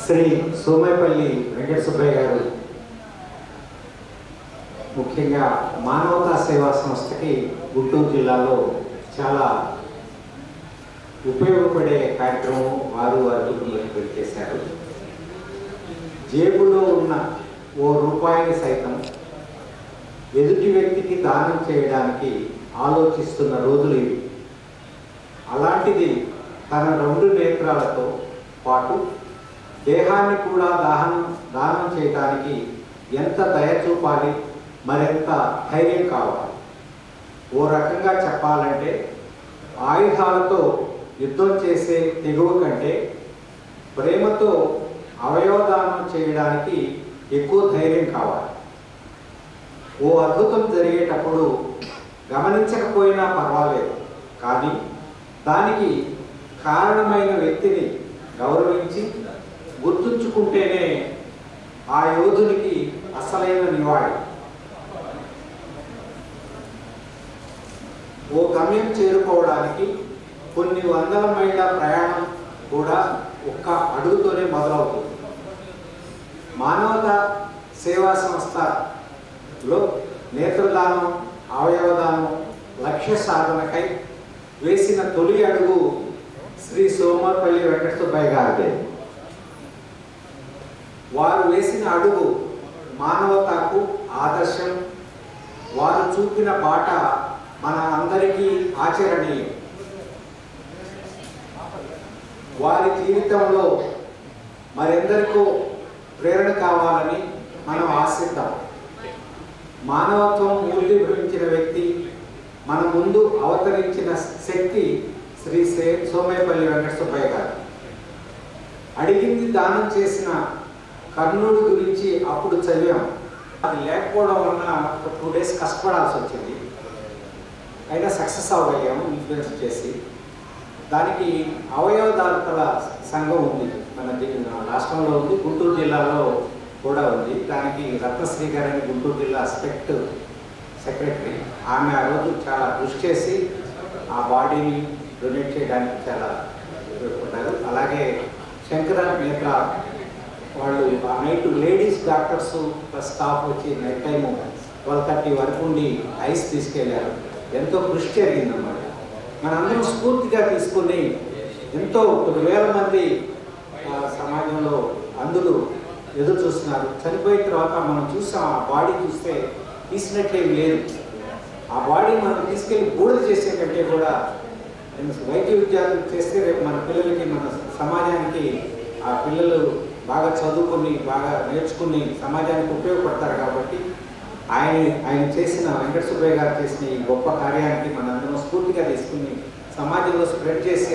శ్రీ సోమేపల్లి వెంకట సుబ్బయ్య గారు ముఖ్యంగా మానవతా సేవా సంస్థకి గుంటూరు జిల్లాలో చాలా ఉపయోగపడే కార్యక్రమం వారు వారి కుటుంబానికి చేశారు జేబులో ఉన్న ఓ రూపాయిని సైతం ఎదుటి వ్యక్తికి దానం చేయడానికి ఆలోచిస్తున్న రోజులు ఇవి. అలాంటిది తన రెండు నేత్రాలతో పాటు దేహాన్ని కూడా దాహనం దానం చేయడానికి ఎంత దయ చూపాలి మరెంత ధైర్యం కావాలి? ఓ రకంగా చెప్పాలంటే ఆయుధాలతో యుద్ధం చేసే తెగువ కంటే ప్రేమతో అవయవదానం చేయడానికి ఎక్కువ ధైర్యం కావాలి. ఓ అద్భుతం జరిగేటప్పుడు గమనించకపోయినా పర్వాలేదు కానీ దానికి కారణమైన వ్యక్తిని ఉంటేనే ఆ యోధునికి అసలైన నివాళి. ఓ గమ్యం చేరుకోవడానికి కొన్ని వందల మైళ్ళ ప్రయాణం కూడా ఒక్క అడుగుతోనే మొదలవుతుంది. మానవత సేవా సంస్థలో నేత్రదానం అవయవదానం లక్ష్య సాధనకై వేసిన తొలి అడుగు శ్రీ సోమర్పల్లి వెంకట సుబ్బయ్య గారిదే. వారు వేసిన అడుగు మానవతకు ఆదర్శం. వారు చూపిన బాట మన అందరికీ ఆచరణీయం. వారి జీవితంలో మరెందరికో ప్రేరణ కావాలని మనం ఆశిద్దాం. మానవత్వం మూల్యభవించిన వ్యక్తి మన ముందు అవతరించిన శక్తి శ్రీ సోమేపల్లి వెంకట సుబ్బయ్య గారు. అడిగింది దానం చేసిన కర్ణుడి గురించి అప్పుడు చదివాం. అది లేకపోవడం వలన ఒక టూ డేస్ కష్టపడాల్సి వచ్చింది. అయినా సక్సెస్ అవ్వగలిగాము ఇన్ఫ్లుయెన్స్ చేసి. దానికి అవయవదాతల సంఘం ఉంది. మన రాష్ట్రంలో ఉంది గుంటూరు జిల్లాలో కూడా ఉంది. దానికి రత్నశ్రీ గారని గుంటూరు జిల్లా స్పెక్ట్ సెక్రటరీ. ఆమె ఆ రోజు చాలా కృషి చేసి ఆ బాడీని డొనేట్ చేయడానికి చాలా ఉపయోగపడ్డారు. అలాగే శంకర నేత్ర వాళ్ళు ఆ నైట్ లేడీస్ డాక్టర్స్ స్టాఫ్ వచ్చి నైట్ టైము ట్వెల్వ్ థర్టీ వరకు ఉండి ఐస్ తీసుకెళ్ళారు. ఎంతో కృషి జరిగిందన్నమాట. మనందరం స్ఫూర్తిగా తీసుకుని ఎంతో కొన్ని వేల మంది ఆ, సమాజంలో అందులో ఎదురు చూస్తున్నారు. చనిపోయిన తర్వాత మనం చూసాం ఆ బాడీ చూస్తే తీసినట్లేం లేదు. ఆ బాడీ మనం తీసుకెళ్ళి బూడిద చేసే కంటే కూడా వైద్య విద్యార్థులు చేస్తే రేపు మన పిల్లలకి మన సమాజానికి ఆ పిల్లలు బాగా చదువుకొని బాగా నేర్చుకుని సమాజానికి ఉపయోగపడతారు కాబట్టి ఆయన ఆయన చేసిన వెంకట సుబ్బయ్య గారు చేసిన ఈ గొప్ప కార్యానికి మనందరం స్ఫూర్తిగా తీసుకుని సమాజంలో స్ప్రెడ్ చేసి